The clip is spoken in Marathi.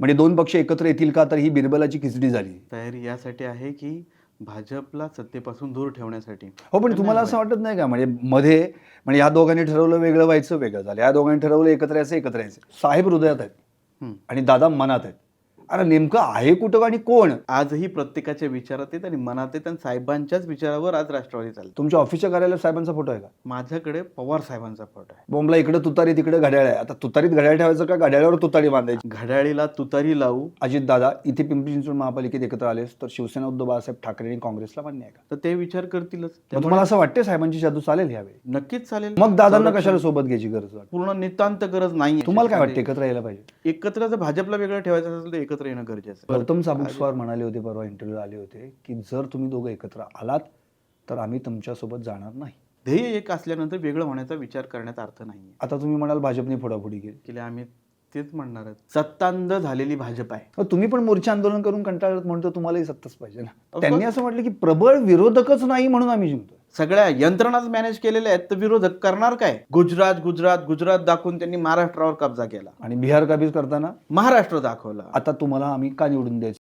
म्हणजे दोन पक्ष एकत्र येतील का? तर ही बिरबलाची खिचडी झाली. तयारी यासाठी आहे की भाजपला सत्तेपासून दूर ठेवण्यासाठी. हो पण तुम्हाला असं वाटत नाही का? म्हणजे मध्ये म्हणजे या दोघांनी ठरवलं वेगळं व्हायचं वेगळं झालं. या दोघांनी ठरवलं एकत्र यायचं एकत्र यायचं. साहेब हृदयात आहेत. आणि दादा मनात आहेत. अरे नेमकं आहे कुठं आणि कोण? आजही प्रत्येकाच्या विचारात आहेत आणि मनात आहेत आणि साहेबांच्याच विचारावर आज राष्ट्रवादी चालते तुमच्या ऑफिसच्या कार्यालयात साहेबांचा फोटो आहे का? माझ्याकडे पवार साहेबांचा फोटो आहे. बोंबला इकडे तुतारी तिकडे घड्याळ आहे. आता तुतारीत घड्याळ ठेवायचं का? घड्याळावर तुतारी बांधायची. घड्याळीला तुतारी लावू. अजित दादा इथे पिंपरी चिंचवड महापालिकेत एकत्र आलेस तर शिवसेना उद्धव बाळासाहेब ठाकरे आणि काँग्रेसला मान्य आहे का? तर ते विचार करतीलच. तुम्हाला असं वाटते साहेबांची जादू चालेल यावेळी? नक्कीच चालेल. मग दादांना कशाला सोबत घ्यायची गरज पूर्ण नितांत गरज नाही तुम्हाला काय वाटतं? एकत्र यायला पाहिजे. एकत्र जर भाजपला वेगळं ठेवायचं असेल तर एकत्र येणं गरजेचं आहे. गौतम साबुकस्वार म्हणाले होते परवा इंटरव्ह्यू आले होते की जर तुम्ही दोघं एकत्र आलात तर आम्ही तुमच्यासोबत जाणार नाही. ध्येय एक असल्यानंतर वेगळं होण्याचा विचार करण्यात अर्थ नाही आता तुम्ही म्हणाल भाजपने फोडाफोडी केली. केले आम्ही तेच म्हणणार आहेत. सत्तांध झालेली भाजप आहे. मग तुम्ही पण मोर्चा आंदोलन करून कंटाळत म्हणतो तुम्हालाही सत्ताच पाहिजे ना. त्यांनी असं म्हटलं की प्रबळ विरोधकच नाही म्हणून आम्ही जिंकतो सगळ्या यंत्रणाच मॅनेज केलेल्या आहेत तर विरोधक करणार काय? गुजरात गुजरात गुजरात दाखवून त्यांनी महाराष्ट्रावर कब्जा केला. आणि बिहार काबीज करताना? महाराष्ट्र दाखवला. आता तुम्हाला आम्ही का निवडून द्यायचं?